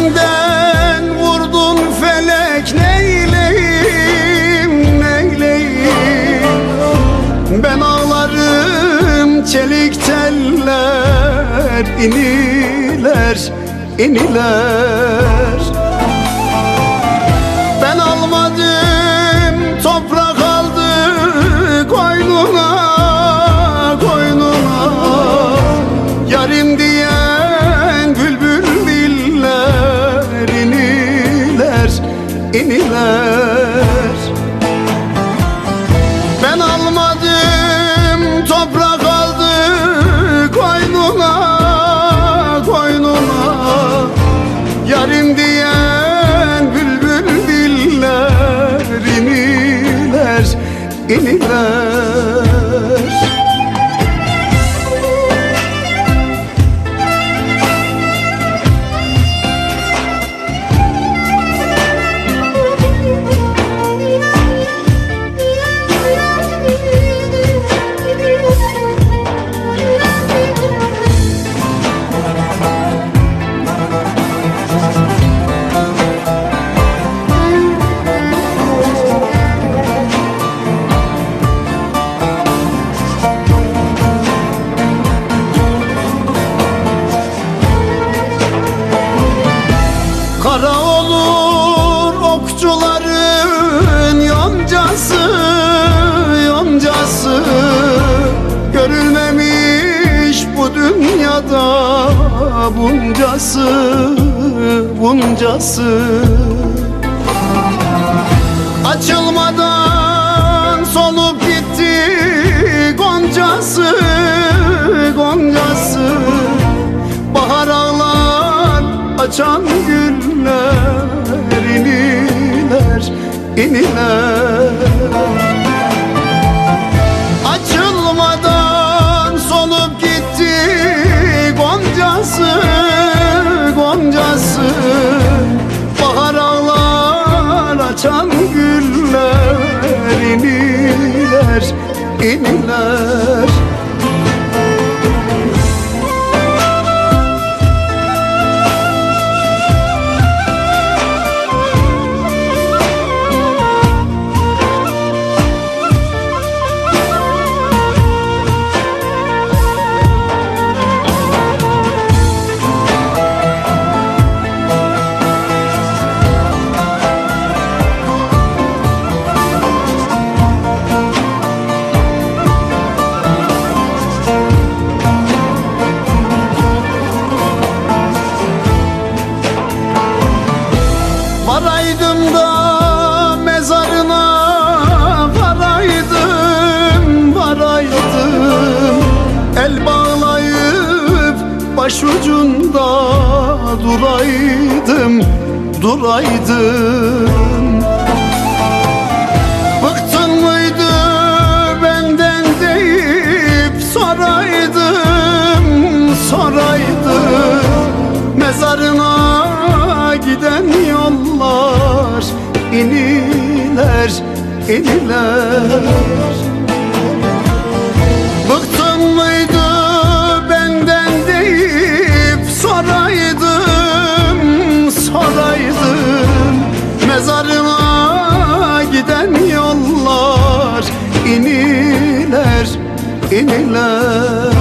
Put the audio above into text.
Kaderimden vurdun felek neyleyim neyleyim? Ben ağlarım çelik teller iniler iniler iniler buncası buncası. Açılmadan solup gitti goncası goncası. Bahar ağlar açan güller iniler iniler iniler iniler başucunda duraydım, duraydım. Bıktın mıydı benden deyip soraydım, soraydım. Mezarına giden yollar iniler, iniler in a love.